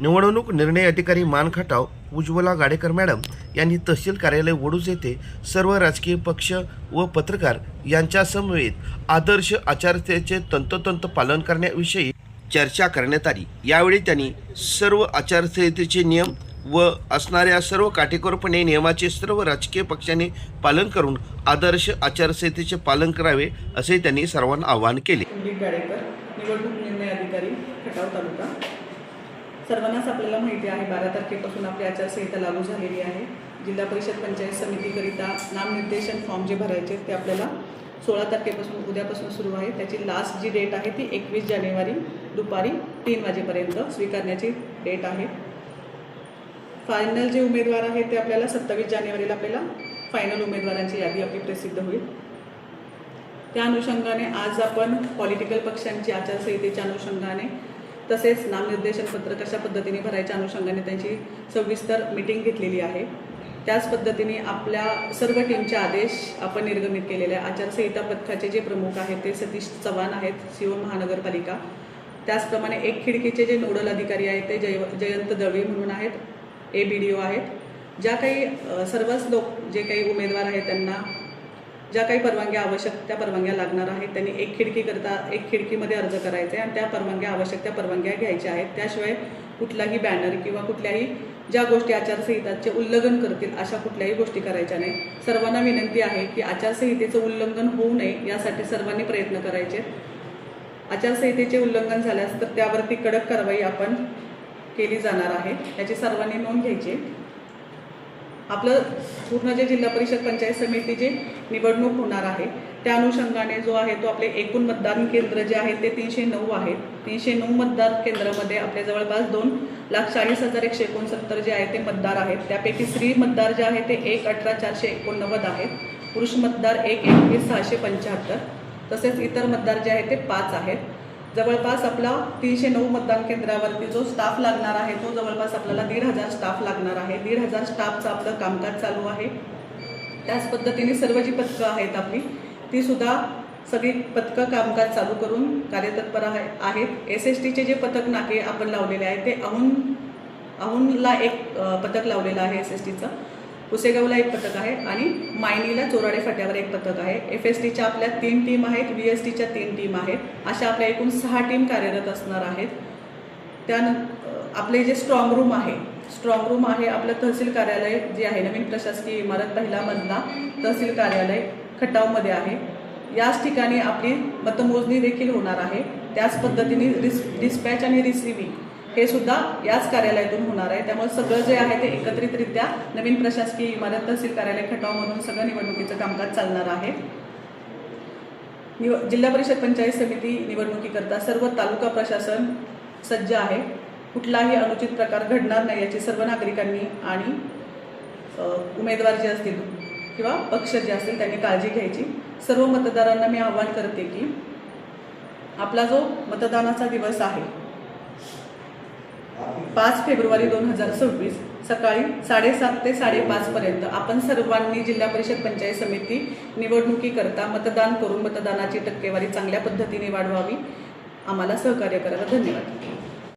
निवडणूक निर्णय अधिकारी मानखटाव उज्ज्वला गाडेकर मॅडम यांनी तहसील कार्यालय वडूज येथे सर्व राजकीय पक्ष व पत्रकार यांच्या समवेत आदर्श आचारसंहितेचे तंतोतंत पालन करण्याविषयी चर्चा करण्यात आली. यावेळी त्यांनी सर्व आचारसंहितेचे नियम व असणाऱ्या सर्व काटेकोरपणे नियमाचे सर्व राजकीय पक्षांनी पालन करून आदर्श आचारसंहितेचे पालन करावे असे त्यांनी सर्वांना आवाहन केले. निवडणूक निर्णय अधिकारी खटाव तालुका. सर्वांनाच आपल्याला माहिती आहे बारा तारखेपासून आपली आचारसंहिता लागू झालेली आहे. जिल्हा परिषद पंचायत समितीकरिता नामनिर्देशन फॉर्म जे भरायचे ते आपल्याला सोळा तारखेपासून उद्यापासून सुरू आहे. त्याची लास्ट जी डेट आहे ती एकवीस जानेवारी दुपारी तीन वाजेपर्यंत स्वीकारण्याची डेट आहे. फायनल जे उमेदवार आहेत ते आपल्याला सत्तावीस जानेवारीला आपल्याला फायनल उमेदवारांची यादी आपली प्रसिद्ध होईल. त्या अनुषंगाने आज आपण पॉलिटिकल पक्षांची आचारसंहितेच्या अनुषंगाने तसेच नामनिर्देशन पत्र कशा पद्धतीने भरायच्या अनुषंगाने त्यांची सविस्तर मिटिंग घेतलेली आहे. त्याच पद्धतीने आपल्या सर्व टीमचे आदेश आपण निर्गमित केलेले आहे. आचारसंहिता पथकाचे जे प्रमुख आहेत ते सतीश चव्हाण आहेत शिव महानगरपालिका. त्याचप्रमाणे एक खिडकीचे जे नोडल अधिकारी आहेत ते जय जयंत दळवी म्हणून आहेत ए बी डी ओ आहेत. ज्या काही सर्वच लोक जे काही उमेदवार आहेत त्यांना ज्या काही परवानग्या आवश्यक त्या परवानग्या लागणार आहेत त्यांनी एक खिडकीकरता एक खिडकीमध्ये अर्ज करायचा आहे आणि त्या परवानग्या आवश्यक त्या परवानग्या घ्यायच्या आहेत. त्याशिवाय कुठलाही बॅनर किंवा कुठल्याही ज्या गोष्टी आचारसंहिताचे उल्लंघन करतील अशा कुठल्याही गोष्टी करायच्या नाही सर्वांना विनंती आहे की आचारसंहितेचं उल्लंघन होऊ नये यासाठी सर्वांनी प्रयत्न करायचे. आचारसंहितेचे उल्लंघन झाल्यास तर त्यावरती कडक कारवाई आपण केली जाणार आहे. याची सर्वांनी नोंद घ्यायची. आपलं पूर्ण जे जिल्हा परिषद पंचायत समिती जे निवडणूक होणार आहे त्या अनुषंगाने जो आहे तो आपले एकूण मतदान केंद्र जे आहे ते तीनशे नऊ आहेत. तीनशे नऊ मतदार केंद्रामध्ये आपल्या जवळपास दोन लाख चाळीस हजार एकशे एकोणसत्तर जे आहे ते मतदार आहेत. त्यापैकी स्त्री मतदार जे आहे ते एक अठरा चारशे एकोणनव्वद आहेत. पुरुष मतदार एक एकवीस सहाशे पंच्याहत्तर. तसेच इतर मतदार जे आहे ते पाच आहेत. जवळपास आपला तीनशे नऊ मतदान केंद्रावरती जो स्टाफ लागणार आहे तो जवळपास आपल्याला दीड हजार स्टाफ लागणार आहे. दीड हजार स्टाफचं आपलं कामकाज चालू आहे. त्याच पद्धतीने सर्व जी पथकं आहेत आपली ती सुद्धा सगळी पथकं कामकाज चालू करून कार्यतत्पर आहे आहेत. एस एस टीचे जे पथक नाके आपण लावलेले आहे ते अहून अहूनला एक पथक लावलेलं आहे एस एस टीचं पुसेगावला एक पथक आहे आणि मायनीला चोराडे फाट्यावर एक पथक आहे. एफ एस टीच्या आपल्या तीन टीम आहेत व्ही एस टीच्या तीन टीम आहेत. अशा आपल्या एकूण सहा टीम कार्यरत असणार आहेत. त्यान आपले जे स्ट्रॉंग रूम आहे स्ट्रॉंग रूम आहे आपलं तहसील कार्यालय जे आहे नवीन प्रशासकीय इमारत पहिला मधला तहसील कार्यालय खटावमध्ये आहे. याच ठिकाणी आपली मतमोजणी देखील होणार आहे. त्याच पद्धतीने रिस डिस्पॅच आणि रिसिव्हिंग हे सुद्धा याच कार्यालयातून होणार आहे. त्यामुळे सगळं जे आहे ते एकत्रितरित्या नवीन प्रशासकीय इमारत तहसील कार्यालय खटावमधून सगळं निवडणुकीचं कामकाज चालणार आहे. निव जिल्हा परिषद पंचायत समिती निवडणुकीकरता सर्व तालुका प्रशासन सज्ज आहे. कुठलाही अनुचित प्रकार घडणार नाही याची सर्व नागरिकांनी आणि उमेदवार जे असतील किंवा पक्ष जे असतील त्यांनी काळजी घ्यायची. सर्व मतदारांना मी आवाहन करते की आपला जो मतदानाचा दिवस आहे पाच फेब्रुवारी दोन हजार सव्वीस सकाळी साडेसात ते साडेपाचपर्यंत आपण सर्वांनी जिल्हा परिषद पंचायत समिती निवडणुकीकरता मतदान करून मतदानाची टक्केवारी चांगल्या पद्धतीने वाढवावी. आम्हाला सहकार्य करावं धन्यवाद.